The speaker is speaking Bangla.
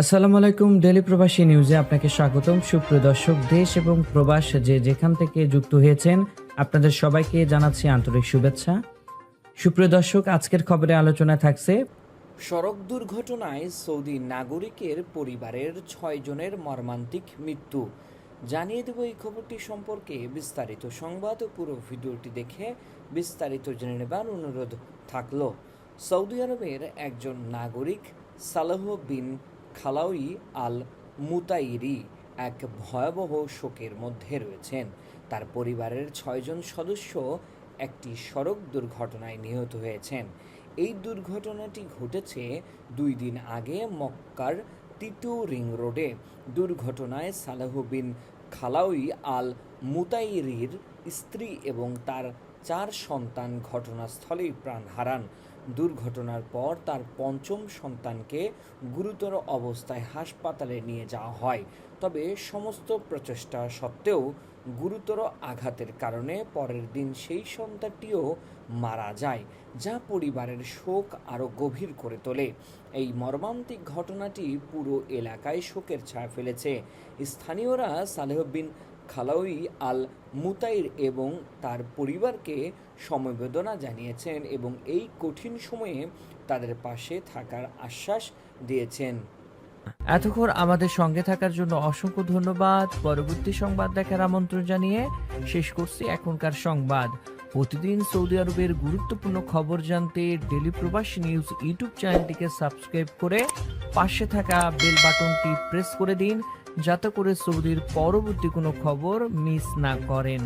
আসসালামু আলাইকুম ডেলি প্রবাসী নিউজে আপনাকে স্বাগতম। সুপ্রিয় দর্শক, দেশ এবং প্রবাস যে যেখান থেকে যুক্ত হয়েছেন, আপনাদের সবাইকে জানাচ্ছি আন্তরিক শুভেচ্ছা। সুপ্রিয় দর্শক, আজকের খবরে আলোচনা থাকছে, সড়ক দুর্ঘটনায় সৌদি নাগরিকের পরিবারের ছয় জনের মর্মান্তিক মৃত্যু। জানিয়ে দেব এই খবরটি সম্পর্কে বিস্তারিত সংবাদ ও পুরো ভিডিওটি দেখে বিস্তারিত জেনে নেবার অনুরোধ থাকল। সৌদি আরবের একজন নাগরিক সালাহ বিন খালাউই আল মুতাইরি এক ভয়াবহ শোকের মধ্যে রয়েছেন। তার পরিবারের ছয়জন সদস্য একটি সড়ক দুর্ঘটনায় নিহত হয়েছেন। এই দুর্ঘটনাটি ঘটেছে দুই দিন আগে মক্কার তিতু রিং রোডে। দুর্ঘটনায় সালাহ বিন খালাউই আল মুতাইরির স্ত্রী এবং তার চার সন্তান ঘটনাস্থলেই প্রাণ হারান। দুর্ঘটনার পর তার পঞ্চম সন্তানকে গুরুতর অবস্থায় হাসপাতালে নিয়ে যাওয়া হয়। তবে সমস্ত প্রচেষ্টা সত্ত্বেও গুরুতর আঘাতের কারণে পরের দিন সেই সন্তানটিও মারা যায়, যা পরিবারের শোক আরও গভীর করে তোলে। এই মর্মান্তিক ঘটনাটি পুরো এলাকায় শোকের ছায়া ফেলেছে। স্থানীয়রা সালেহ বিন খালাউই আল মুতাইর এবং তার পরিবারকে সমবেদনা জানিয়েছেন এবং এই কঠিন সময়ে তাদের পাশে থাকার আশ্বাস দিয়েছেন। এতক্ষণ আমাদের সঙ্গে থাকার জন্য অসংখ্য ধন্যবাদ। পরবর্তী সংবাদ দেখার আমন্ত্রণ জানিয়ে শেষ করছি এখনকার সংবাদ। প্রতিদিন সৌদি আরবের গুরুত্বপূর্ণ খবর জানতে ডেলি প্রবাসী নিউজ ইউটিউব চ্যানেলটিকে সাবস্ক্রাইব করে পাশে থাকা বেল বাটনটি প্রেস করে দিন। যাতে করে সৌদির পরবর্তী কোনো খবর মিস না করেন।